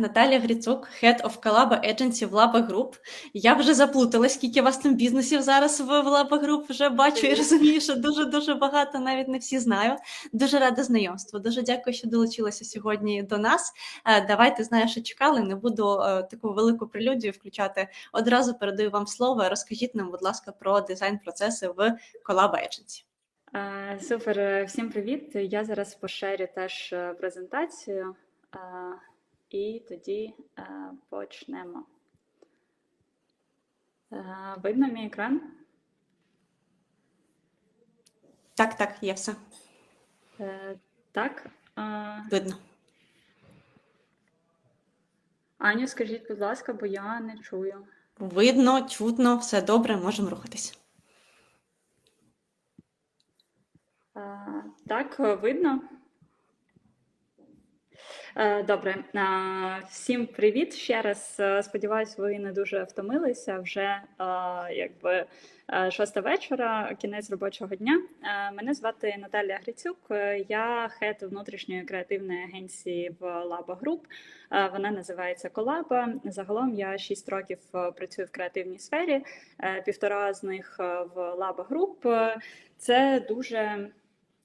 Наталія Грицук, Head of Collab Agency в Laba Group. Я вже заплуталась, скільки у вас там бізнесів зараз в Laba Group вже бачу і розумію, що дуже-дуже багато, навіть не всі знаю. Дуже рада знайомству. Дуже дякую, що долучилися сьогодні до нас. Е, Давайте, знаю, що чекали, не буду е, таку велику прелюдію включати. Одразу передаю вам слово. Розкажіть нам, будь ласка, про дизайн-процеси в Collab Agency. Е, Супер, всім привіт. Я зараз поширю теж презентацію, і тоді е, почнемо. Е, Видно мій екран? Так, так, є все. Е, Так. Е, Видно. Аню, скажіть, будь ласка, бо я не чую. Видно, чутно, все добре, можемо рухатись. Так, видно. Е, Добре, Е, всім привіт ще раз. Е, Сподіваюсь, ви не дуже втомилися. Вже якби шоста вечора, кінець робочого дня. Мене звати Наталія Грицюк. Я хед внутрішньої креативної агенції в Group. Е, Вона називається Колаба. Загалом я 6 років працюю в креативній сфері, півтора з них в Group. Е, Це дуже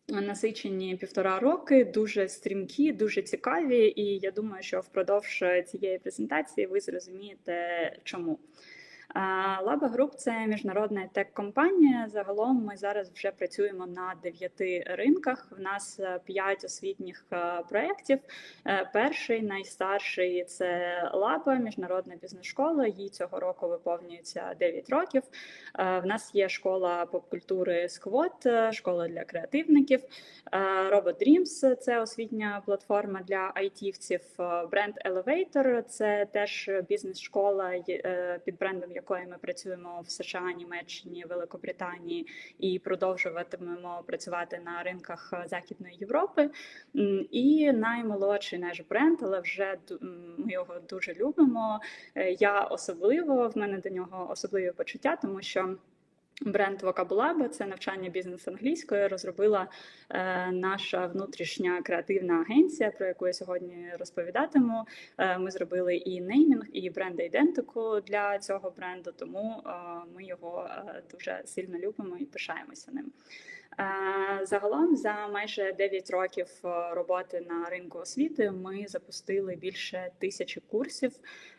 насичені півтора роки, дуже стрімкі, дуже цікаві. І я думаю, що впродовж цієї презентації ви зрозумієте, чому. Лаба Груп це міжнародна тек-компанія. Загалом ми зараз вже працюємо на дев'яти ринках. В нас е, п'ять освітніх е, проєктів. Е, Перший найстарший це Лаба, міжнародна бізнес-школа. Їй цього року виповнюється 9 років. В нас є школа поп-культури Сквот, школа для креативників. Robot Dreams – це освітня платформа для айтівців. Бренд Elevator – це теж бізнес-школа під брендом якої ми працюємо в США, Німеччині, Великобританії і продовжуватимемо працювати на ринках е, Західної Європи. І наймолодший наш бренд, але вже ми його дуже любимо. Е, Я особливо в мене до нього особливі почуття, тому що. Бренд Vocabulab – це навчання бізнес англійської, розробила е, наша внутрішня креативна агенція, про яку я сьогодні розповідатиму. Е, ми зробили і неймінг, і бренд ідентику для цього бренду, тому е, ми його е, дуже сильно любимо і пишаємося ним. Е, Загалом за майже 9 років е, роботи на ринку освіти ми запустили більше тисячі курсів,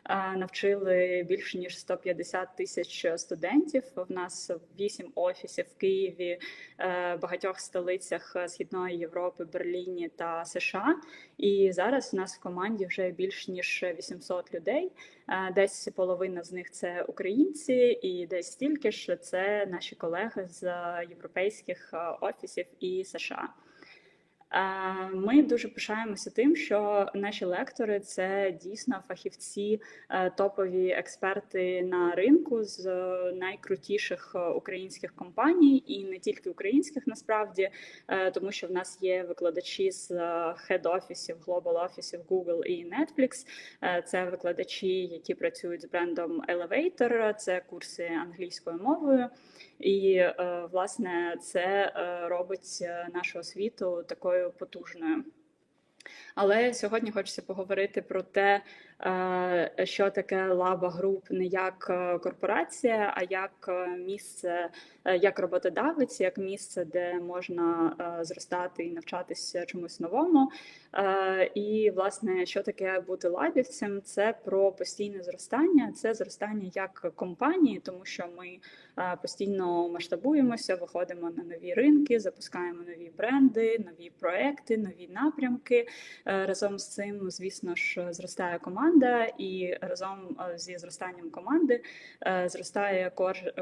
е, навчили більше ніж 150 тисяч студентів. В нас 8 офісів в Києві, багатьох столицях Східної Європи, Берліні та США. І зараз у нас в команді вже більш ніж 800 людей. Е, Десь половина з них це українці, і десь стільки ж це наші колеги з європейських е, офісів і США. Ми дуже пишаємося тим, що наші лектори це дійсно фахівці, е, топові експерти на ринку з е, найкрутіших е, українських компаній, і не тільки українських, насправді, тому що в нас є викладачі з хед-офісів, глобал-офісів Google і Netflix. Це викладачі, які працюють з брендом Elevator, це курси англійською мовою. І е, власне це е, робить е, нашу освіту такою потужною. Але сьогодні хочеться поговорити про те, що таке Лаба Груп не як е, корпорація, а як е, місце, е, як роботодавець, як місце, де можна е, зростати і навчатися чомусь новому. Е, І власне, що таке бути лабівцем? Це про постійне зростання, це зростання як компанії, тому що ми е, постійно масштабуємося, виходимо на нові ринки, запускаємо нові бренди, нові проекти, нові напрямки. Е, Разом з цим, звісно ж, зростає команда, і разом е, зі зростанням команди е, зростає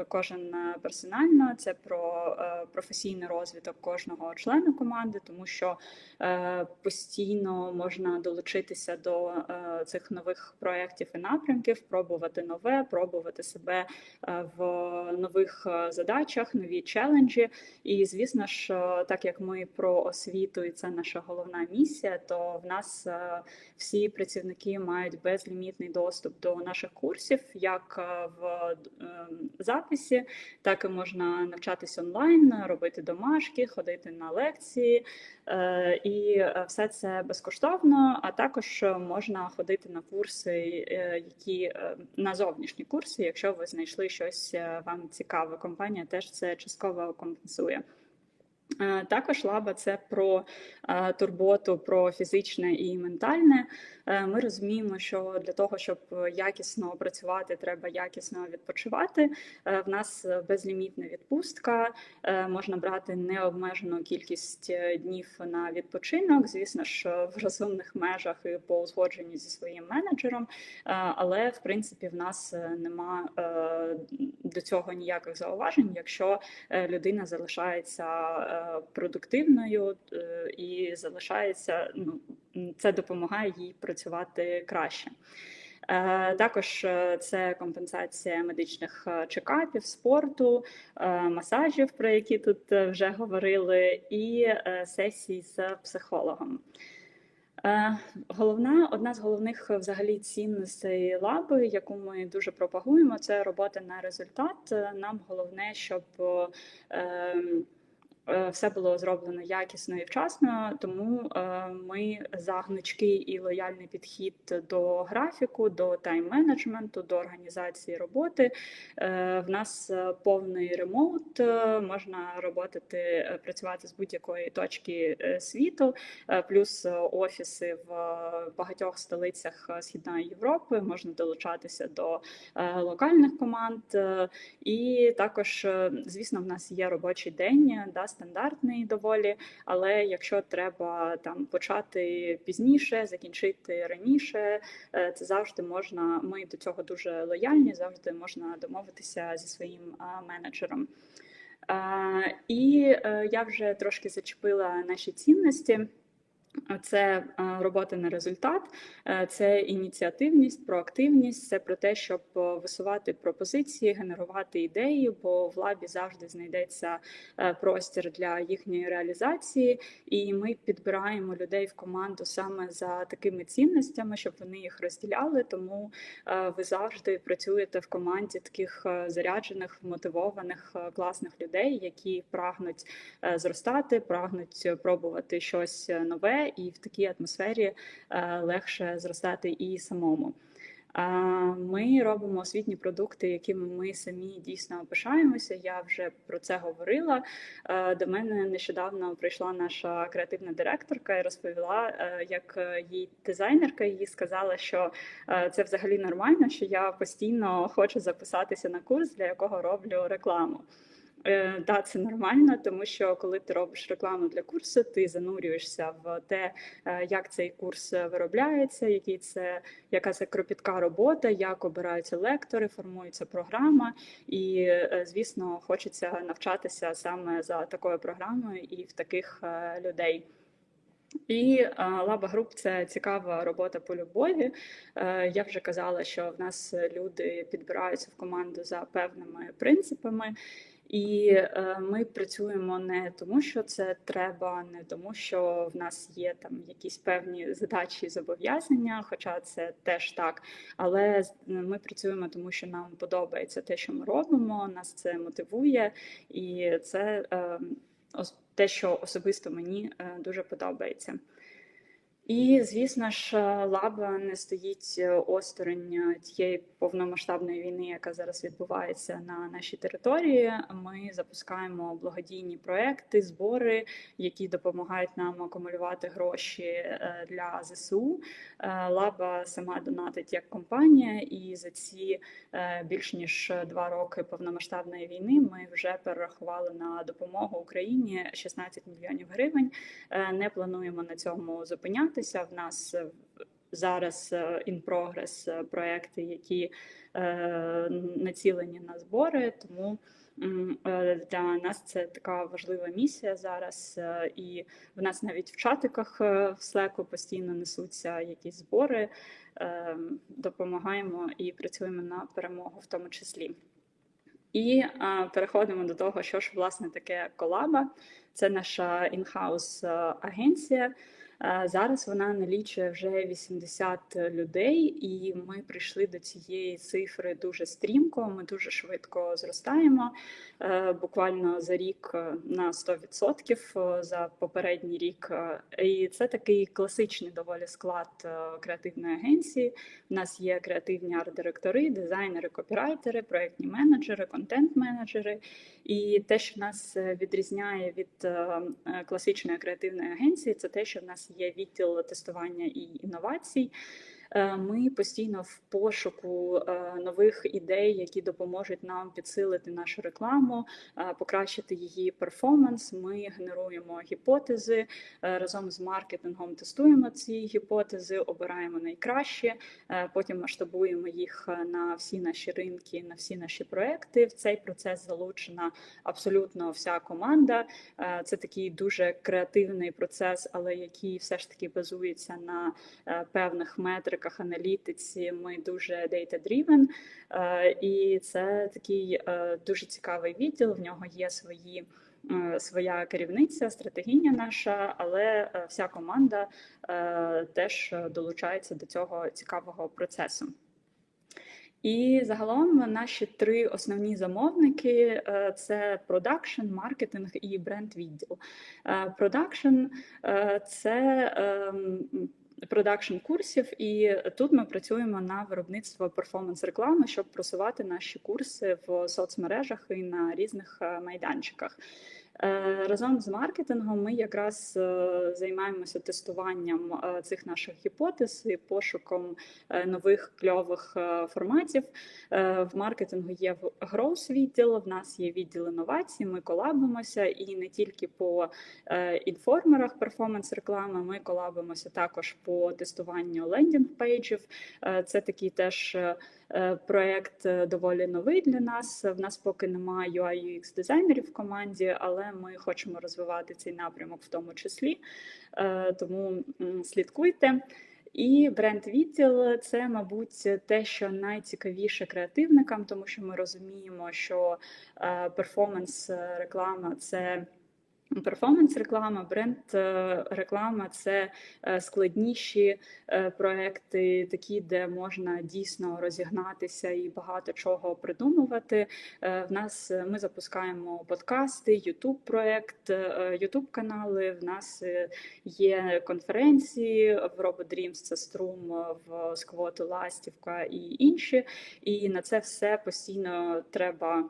кожен е, персонально. Це про професійний розвиток кожного члена команди, тому що постійно можна долучитися до цих нових проєктів і напрямків, пробувати нове, пробувати себе в нових задачах, нові челенджі. І звісно ж, так як ми про освіту, і це наша головна місія, то в нас всі працівники мають мають безлімітний доступ до наших курсів, як е, в е, записі, так і можна навчатись онлайн, робити домашки, ходити на лекції, е, і все це безкоштовно. А також можна ходити на курси, які на зовнішні курси, якщо ви знайшли щось вам цікаве. Компанія теж це частково компенсує. Е, Також лаба це про е, турботу про фізичне і ментальне. Е, Ми розуміємо, що для того, щоб якісно працювати, треба якісно відпочивати. В нас безлімітна відпустка, можна брати необмежену кількість днів на відпочинок. Звісно ж, в розумних межах і по узгодженню зі своїм менеджером. Але в принципі в нас нема до цього ніяких зауважень, якщо людина залишається продуктивною е, і залишається, ну це допомагає їй працювати краще. Е, Також е, це компенсація медичних чекапів, спорту, масажів, про які тут вже говорили, і сесій з психологом. Головна, одна з головних взагалі цінностей лаби, яку ми дуже пропагуємо, це робота на результат. Нам головне, щоб все було зроблено якісно і вчасно, тому е, ми за гнучкий і лояльний підхід до графіку, до тайм-менеджменту, до організації роботи. Е, В нас е, повний ремоут, е, можна роботи, е, працювати з будь-якої точки е, світу, е, плюс е, офіси в е, багатьох столицях е, Східної Європи, можна долучатися до е, локальних команд. е, І також, е, звісно, в нас є робочий день, е, да, стандартний доволі. Але якщо треба там почати пізніше, закінчити раніше, е, це завжди можна. Ми до цього дуже лояльні, завжди можна домовитися зі своїм менеджером. Е, І е, я вже трошки зачепила наші цінності. Це робота на результат, е, це ініціативність, проактивність, це про те, щоб е, висувати пропозиції, генерувати ідеї, бо в лабі завжди знайдеться е, простір для їхньої реалізації, і ми підбираємо людей в команду саме за такими цінностями, щоб вони їх розділяли. Тому ви завжди працюєте в команді таких заряджених, мотивованих, класних людей, які прагнуть зростати, прагнуть пробувати щось е, і в такій атмосфері е, легше зростати і самому. Ми робимо освітні продукти, якими ми самі дійсно пишаємося. Я вже про це говорила. Е, До мене нещодавно прийшла наша креативна директорка і розповіла, е, як їй дизайнерка їй сказала, що це взагалі нормально, що я постійно хочу записатися на курс, для якого роблю рекламу. Е, Да, це нормально, тому що коли ти робиш рекламу для курсу, ти занурюєшся в те, е, як цей курс виробляється, які це, яка це кропітка робота, як обираються лектори, формується програма. І, е, звісно, хочеться навчатися саме за такою програмою і в таких е, людей. І Лаба груп це цікава робота по любові. Я вже казала, що в нас люди підбираються в команду за певними принципами. І е, ми працюємо не тому, що це треба, не тому, що в нас є там якісь певні задачі і зобов'язання, хоча це теж так. Але з- ми працюємо тому, що нам подобається те, що ми робимо. Нас це мотивує, і це е, те, що особисто мені е, дуже подобається. І, звісно ж, лаба не стоїть е, осторонь е, тієї повномасштабної війни, яка зараз відбувається на нашій території. Ми запускаємо благодійні проекти, збори, які допомагають нам акумулювати гроші е, для ЗСУ. Лаба сама донатить як компанія, і за ці більш ніж два роки повномасштабної війни ми вже перерахували на допомогу Україні 16 мільйонів гривень. Не плануємо на цьому зупинятися. В нас е, зараз е, in progress е, проекти, які націлені на збори. Тому для нас це така важлива місія зараз. І в нас навіть в чатиках в Slack постійно несуться якісь збори. Допомагаємо і працюємо на перемогу в тому числі. І переходимо до того, що ж власне таке колаба. Це наша інхаус агенція. Е, Зараз вона налічує вже 80 людей, і ми прийшли до цієї цифри дуже стрімко. Ми дуже швидко зростаємо. Е, Буквально за рік е, на 100% за попередній рік. Е, І це такий класичний доволі склад е, креативної агенції. У нас є креативні арт-директори, дизайнери, копірайтери, проектні менеджери, контент-менеджери. І те, що нас е, відрізняє від е, е, класичної креативної агенції, це те, що в нас є відділ тестування і інновацій. Е, Ми постійно в пошуку е, нових ідей, які допоможуть нам підсилити нашу рекламу, е, покращити її перформанс. Ми генеруємо гіпотези разом з маркетингом. Тестуємо ці гіпотези, обираємо найкращі, е, потім масштабуємо їх на всі наші ринки, на всі наші проекти. В цей процес залучена абсолютно вся команда. Це такий дуже креативний процес, але який все ж таки базується на певних метриках, аналітиці. Ми дуже data-driven, е, і це такий е, дуже цікавий відділ. В нього є свої. Своя керівниця, стратегіня наша, але е, вся команда теж долучається до цього цікавого процесу. І загалом наші три основні замовники це продакшн, маркетинг і бренд відділ. Продакшн це ем, продакшн курсів, і тут ми працюємо на виробництво перформанс реклами, щоб просувати наші курси в соцмережах і на різних е, майданчиках. Е, Разом з маркетингом ми якраз е, займаємося тестуванням е, цих наших гіпотез і пошуком нових кльових форматів. В маркетингу є growth відділ, в нас є відділ інновацій. Ми колабимося і не тільки по інформерах перформанс реклами. Ми колабимося також по тестуванню лендінг пейджів. Е, Це такий теж. Е, Проект е, доволі новий для нас. В нас поки немає UI UX дизайнерів в команді, але ми хочемо розвивати цей напрямок в тому числі. Е, Тому слідкуйте. І бренд відділ це, мабуть, те, що найцікавіше креативникам, тому що ми розуміємо, що перформанс реклама це. Перформанс реклама, бренд е, це е, складніші е, проекти, такі, де можна дійсно розігнатися і багато чого придумувати. В нас ми запускаємо подкасти, youtube проект, youtube канали. В нас є конференції в RoboDreams, це струм в сквоту Ластівка і інші. І на це все постійно треба.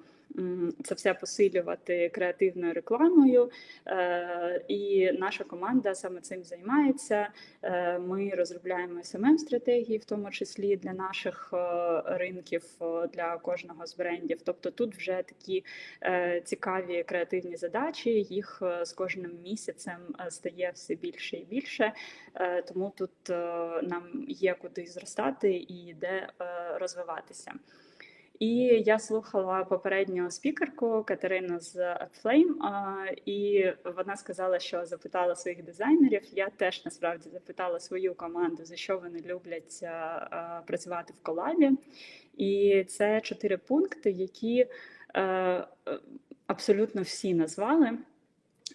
Це все посилювати креативною рекламою, Е, і наша команда саме цим займається. Е, Ми розробляємо smm стратегії, в тому числі для наших е, ринків, для кожного з брендів. Тобто тут вже такі цікаві креативні задачі. Їх з кожним місяцем стає все більше і більше. Тому тут нам є куди зростати і де розвиватися. І я слухала попередню спікерку Катерину з Upflame, і вона сказала, що запитала своїх дизайнерів. Я теж насправді запитала свою команду, за що вони люблять працювати в колабі. І це чотири пункти, які е, е, абсолютно всі назвали.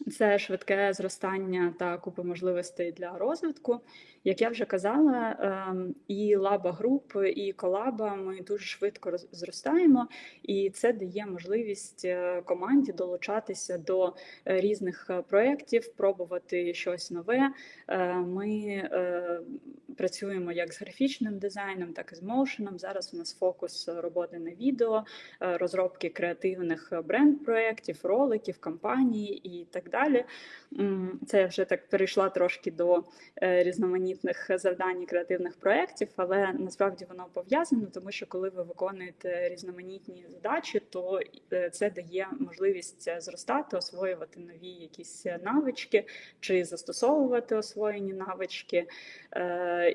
Це швидке зростання та купи можливостей для розвитку. Як я вже казала, ем, і лаба груп, і колаба ми дуже швидко зростаємо, і це дає можливість е, команді долучатися до е, різних е, проєктів, пробувати щось нове. Ми працюємо як з графічним дизайном, так і з моушеном. Зараз у нас фокус роботи на відео, е, розробки креативних бренд-проєктів, роликів, кампаній і так далі. Це я вже так перейшла трошки до е, різноманітних завдань і креативних проєктів, але насправді воно пов'язано, тому що коли ви виконуєте різноманітні задачі, то е, це дає можливість е, зростати, освоювати нові якісь навички чи застосовувати освоєні навички.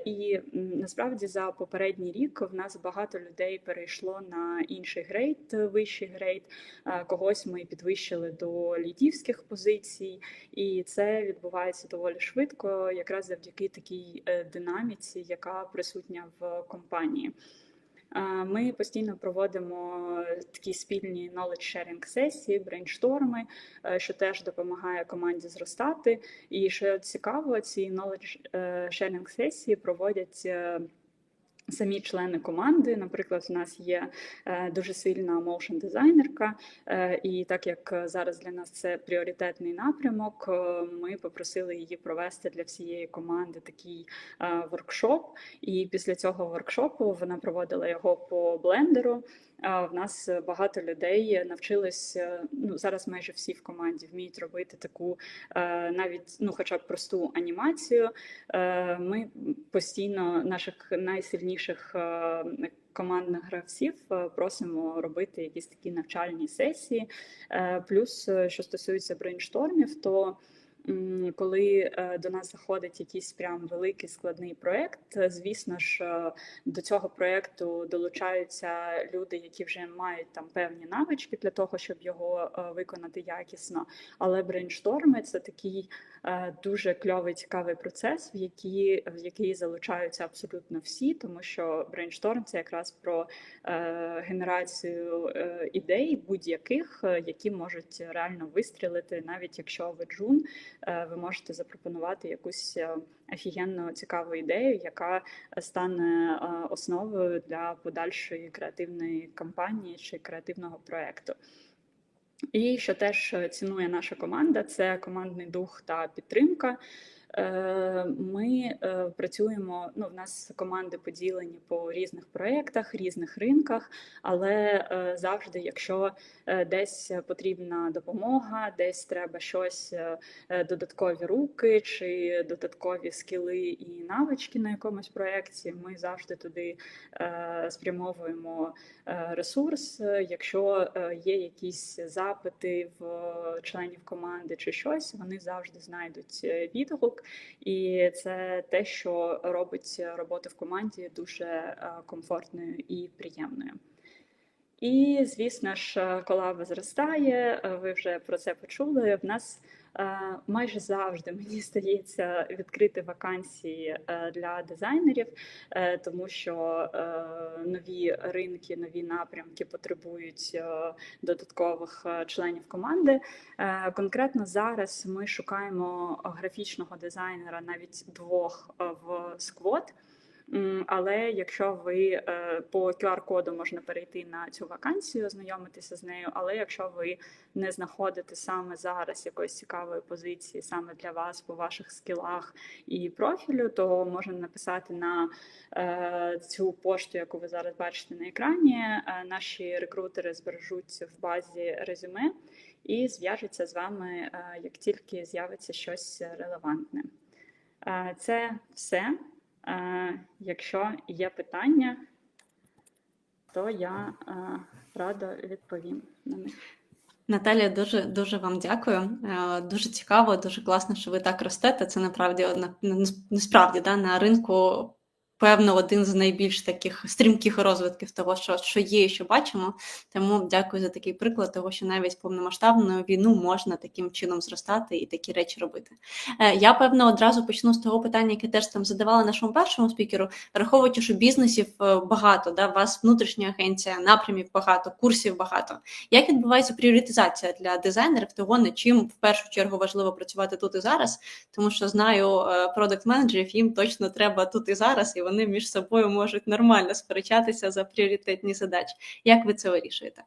І насправді за попередній рік в нас багато людей перейшло на інший грейд, вищий грейд. Когось ми підвищили до лідівських позицій, і це відбувається доволі швидко, якраз завдяки такій е, динаміці, яка присутня в компанії. Е, Ми постійно проводимо такі спільні knowledge sharing сесії, брейншторми, е, що теж допомагає команді зростати. І що цікаво, ці knowledge е, sharing сесії проводять. Самі члени команди, наприклад, у нас є е, дуже сильна моушн дизайнерка, е, і так як зараз для нас це пріоритетний напрямок, е, ми попросили її провести для всієї команди такий воркшоп. І після цього воркшопу вона проводила його по блендеру. В нас багато людей навчились. е, Ну зараз майже всі в команді вміють робити таку е, навіть ну, хоча б просту анімацію. Е, Ми постійно наших найсильніших е, командних гравців е, просимо робити якісь такі навчальні сесії. Е, Плюс, е, що стосується брейнштормів, то коли е, до нас заходить якийсь прям великий складний проект, е, звісно ж, е, до цього проекту долучаються люди, які вже мають там певні навички для того, щоб його виконати якісно. Але брейншторми це такий дуже кльовий цікавий процес, в який, в який залучаються абсолютно всі, тому що брейншторм це якраз про генерацію ідей будь-яких, які можуть реально вистрілити, навіть якщо ви джун, ви можете запропонувати якусь е, офігенно цікаву ідею, яка стане е, основою для подальшої креативної кампанії чи креативного проекту. І що теж е, цінує наша команда, це командний дух та підтримка. Е, Ми е, працюємо. Ну, в нас команди поділені по різних проєктах, різних ринках, але е, завжди, якщо десь потрібна допомога, десь треба щось, додаткові руки чи додаткові скіли і навички на якомусь проєкті, ми завжди туди спрямовуємо ресурс. Якщо є якісь запити в членів команди чи щось, вони завжди знайдуть відгук, і це те, що робить роботу в команді дуже е, комфортною і приємною. І, звісно ж, кола колаба зростає. е, Ви вже про це почули. В нас е, майже завжди мені стається відкрити вакансії е, для дизайнерів, е, тому що е, нові ринки, нові напрямки потребують е, додаткових е, членів команди. Е, Конкретно зараз ми шукаємо графічного дизайнера, навіть двох е, в сквот. Але якщо ви е, по QR-коду можна перейти на цю вакансію, ознайомитися з нею. Але якщо ви не знаходите саме зараз якоїсь цікавої позиції саме для вас по ваших скілах і профілю, то можна написати на е, цю пошту, яку ви зараз бачите на екрані. Е, Наші рекрутери збережуть в базі резюме і зв'яжуться з вами, як тільки з'явиться щось релевантне. Це все. Е, Якщо є питання, то я е, радо відповім на них. Наталія, дуже дуже вам дякую. Е, Дуже цікаво, дуже класно, що ви так ростете. Це направді одна на- насправді да, на ринку. Певно, один з найбільш таких стрімких розвитків того, що, що є і що бачимо. Тому дякую за такий приклад, того, що навіть повномасштабну війну можна таким чином зростати і такі речі робити. Е, Я певно одразу почну з того питання, яке теж там задавала нашому першому спікеру, враховуючи, що бізнесів е, багато, да, вас внутрішня агенція, напрямів багато, курсів багато. Як відбувається пріоритизація для дизайнерів того, над чим в першу чергу важливо працювати тут і зараз, тому що знаю продакт-менеджерів, їм точно треба тут і зараз, і вони між собою можуть нормально сперечатися за пріоритетні задачі. Як ви це вирішуєте?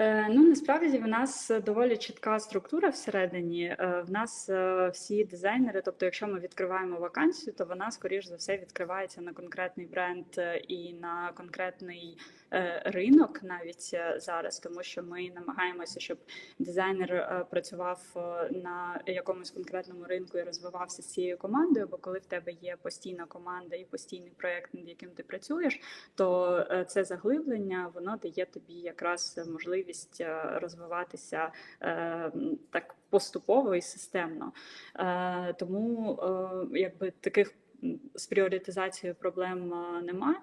Е, Ну насправді в нас доволі чітка структура всередині. Е, В нас е, всі дизайнери, тобто, якщо ми відкриваємо вакансію, то вона скоріш за все відкривається на конкретний бренд і на конкретний ринок навіть зараз, тому що ми намагаємося, щоб дизайнер працював на якомусь конкретному ринку і розвивався з цією командою. Бо коли в тебе є постійна команда і постійний проект, над яким ти працюєш, то це заглиблення воно дає тобі якраз можливість е, розвиватися е, так поступово і системно. Е, Тому якби таких з пріоритизацією проблем е, нема. Е,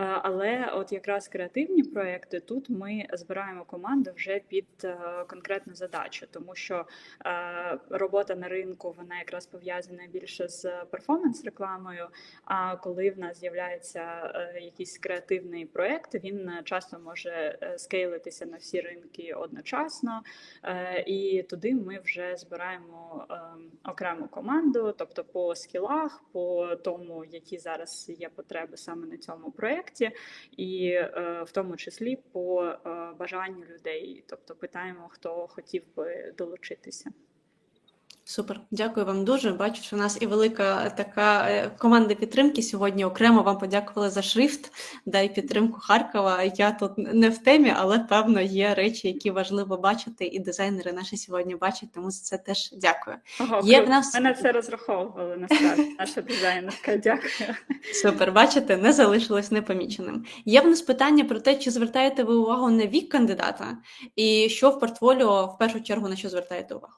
Але от якраз креативні проекти тут ми збираємо команду вже під е, конкретну задачу, тому що робота на ринку вона якраз пов'язана більше з перформанс-рекламою. А коли в нас з'являється якийсь креативний проект, він часто може скейлитися на всі ринки одночасно. І туди ми вже збираємо е, окрему команду, тобто по скілах, по тому, які зараз є потреби саме на цьому проєкті, і е, в тому числі по е, бажанню людей. Тобто питаємо, хто хотів би долучитися. Супер, дякую вам дуже. Бачу, що у нас і велика така е, команда підтримки сьогодні. Окремо вам подякували за шрифт, да і підтримку Харкова. Я тут не в темі, але певно є речі, які важливо бачити, і дизайнери наші сьогодні бачать. Тому за це теж дякую. Ого, Є в нас- на це розраховували насправді. Наша дизайнерка. Дякую. Супер, бачите, не залишилось непоміченим. Є в нас питання про те, чи звертаєте ви увагу на вік кандидата, і що в портфоліо в першу чергу на що звертаєте увагу?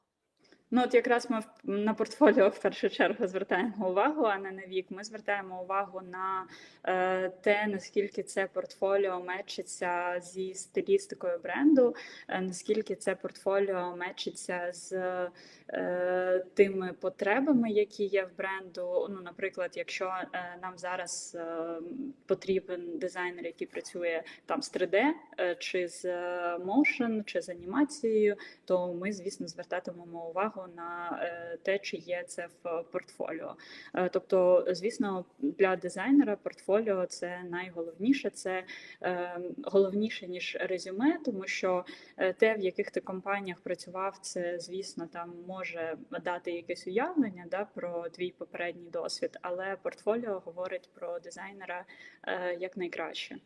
Ну, от якраз ми на портфоліо в першу чергу звертаємо увагу, а не на вік. Ми звертаємо увагу на е, те, наскільки це портфоліо мечиться зі стилістикою бренду, е, наскільки це портфоліо мечиться з е, тими потребами, які є в бренду. Ну, наприклад, якщо нам зараз потрібен дизайнер, який працює там з 3D, е, чи з motion, чи з анімацією, то ми, звісно, звертатимемо увагу на е, те, чи є це в портфоліо. Е, Тобто, звісно, для дизайнера портфоліо це найголовніше, це е, головніше ніж резюме, тому що те, в яких ти компаніях працював, це звісно там може дати якесь уявлення да, про твій попередній досвід, але портфоліо говорить про дизайнера як найкраще.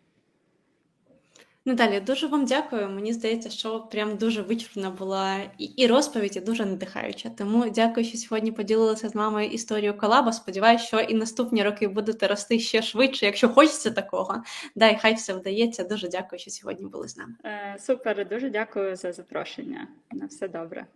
Наталі, дуже вам дякую. Мені здається, що прям дуже вичерпна була і, і розповідь, і дуже надихаюча. Тому дякую, що сьогодні поділилися з нами історією колаба. Сподіваюсь, що і наступні роки будете рости ще швидше, якщо хочеться такого. Да, і хай все вдається. Дуже дякую, що сьогодні були з нами. Е, Супер, дуже дякую за запрошення. На все добре.